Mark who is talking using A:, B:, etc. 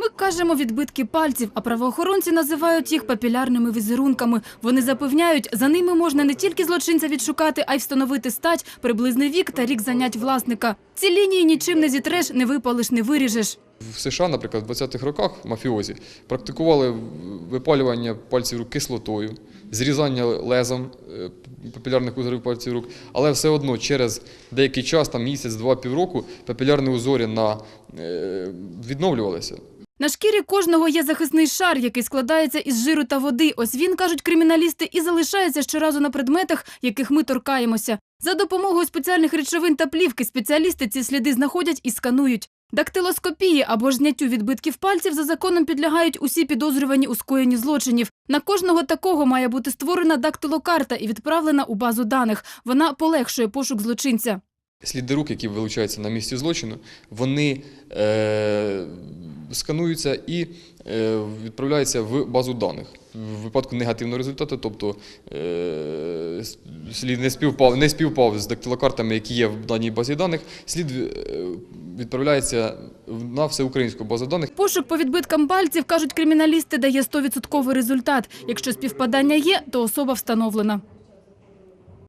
A: Ми кажемо відбитки пальців, а правоохоронці називають їх папілярними візерунками. Вони запевняють, за ними можна не тільки злочинця відшукати, а й встановити стать, приблизний вік та рік занять власника. Ці лінії нічим не зітреш, не випалиш, не виріжеш.
B: В США, наприклад, в 20-х роках мафіозі практикували випалювання пальців рук кислотою, зрізання лезом е, папілярних узорів пальців рук, але все одно через деякий час, там місяць, два, півроку, папілярні узорі на, е, відновлювалися.
A: На шкірі кожного є захисний шар, який складається із жиру та води. Ось він, кажуть криміналісти, і залишається щоразу на предметах, яких ми торкаємося. За допомогою спеціальних речовин та плівки спеціалісти ці сліди знаходять і сканують. Дактилоскопії або ж зняттю відбитків пальців за законом підлягають усі підозрювані у скоєнні злочинів. На кожного такого має бути створена дактилокарта і відправлена у базу даних. Вона полегшує пошук злочинця.
B: Сліди рук, які вилучаються на місці злочину, вони е, скануються і е, відправляються в базу даних. В випадку негативного результату, тобто е, слід не співпав, не співпав з дактилокартами, які є в даній базі даних, слід е, відправляється на всеукраїнську базу даних.
A: Пошук по відбиткам пальців, кажуть криміналісти, дає 100% результат. Якщо співпадання є, то особа встановлена.